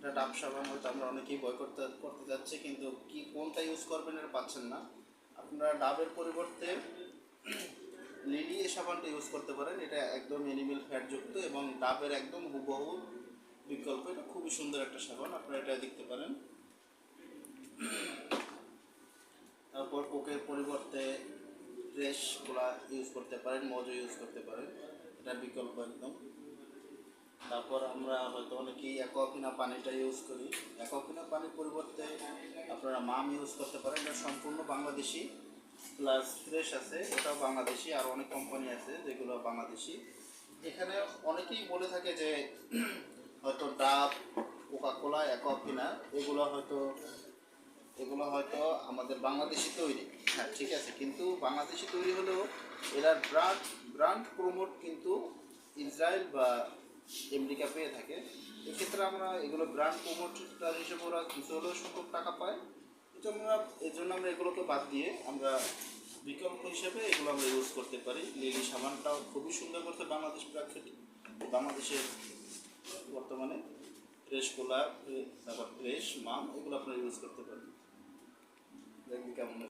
এটা ডাব সাবান হয়তো আমরা অনেকেই বয় করতে করতে যাচ্ছি, কিন্তু কি, কোনটা ইউজ করবেন এটা পাচ্ছেন না। আপনারা ডাবের পরিবর্তে লিলি সাবানটা ইউজ করতে পারেন। এটা একদম এনিমেল ফ্যাট যুক্ত এবং ডাবের একদম হুবহু বিকল্প। এটা খুবই সুন্দর একটা সাবান, আপনারা এটা দেখতে পারেন। তারপর কোকের পরিবর্তে ফ্রেশগুলা ইউজ করতে পারেন, মজো ইউজ করতে পারেন। এটা বিকল্প একদম। তারপর আমরা হয়তো অনেকেই অ্যাকোয়াপিনা পানিটা ইউজ করি। অ্যাকোয়াপিনা পানির পরিবর্তে আপনারা মাম ইউজ করতে পারেন, এটা সম্পূর্ণ বাংলাদেশি প্লাস ফ্রেশ আছে, এটাও বাংলাদেশি, আর অনেক কোম্পানি আছে যেগুলো বাংলাদেশি। এখানে অনেকেই বলে থাকে যে হয়তো ডাব, কোকাকোলা অ্যাকোয়াপিনা এগুলো হয়তো এগুলো হয়তো আমাদের বাংলাদেশি তৈরি। হ্যাঁ ঠিক আছে, কিন্তু বাংলাদেশি তৈরি হলেও এরা ব্র্যান্ড ব্রান্ড প্রমোট কিন্তু ইসরায়েল বা আমেরিকা পেয়ে থাকে। এক্ষেত্রে আমরা এগুলো ব্র্যান্ড প্রমোটার হিসেবে ওরা কিছু হলেও সংখ্যক টাকা পায়। জন্য আমরা এই জন্য আমরা এগুলোকে বাদ দিয়ে আমরা বিকল্প হিসেবে এগুলো আমরা ইউজ করতে পারি। লিলি সাবানটাও খুবই সুন্দর করতে বাংলাদেশ প্রাকৃতিক বাংলাদেশের বর্তমানে ফ্রেশ কোলা তারপর ফ্রেশ মাম এগুলো আপনারা ইউজ করতে পারেন। দেখবি কেমন